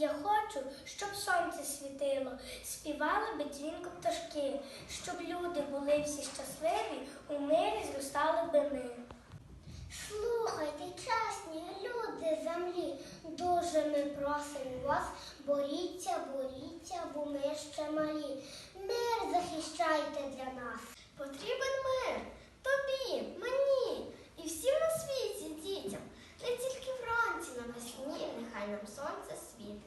Я хочу, щоб сонце світило, співали би дзвінко пташки, щоб люди були всі щасливі, у мирі зростали би ми. Слухайте, чесні люди землі, дуже ми просимо вас, боріться, боріться, бо ми ще малі. Мир сонце світить.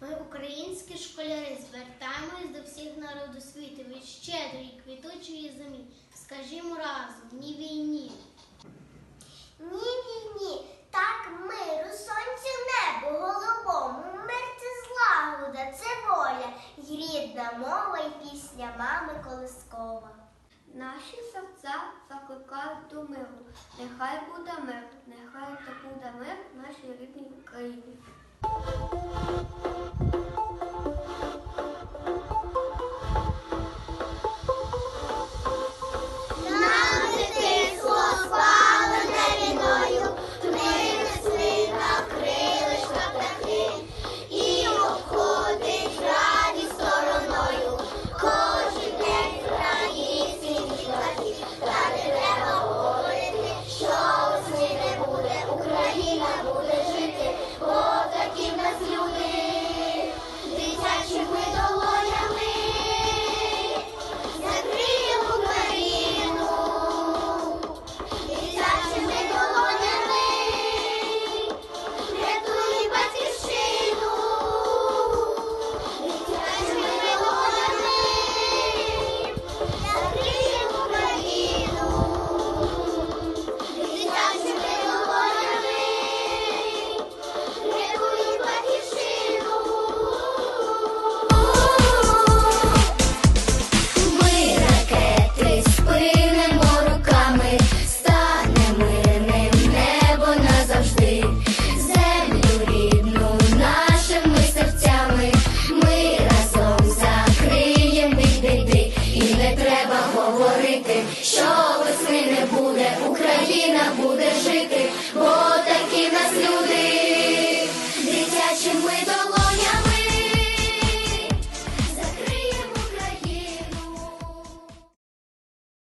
Ми, українські школяри, звертаємось до всіх народу світу від щедрої квітучої землі. Скажімо разом, ні війні. Ні, ні, ні, так миру, сонцю, небу, голубому, мир це злагода, це воля, й рідна мова, й пісня мами колискова. Наші серця закликають до миру. Нехай буде мир, нехай та буде мир в нашій рідній Україні. Україна буде жити.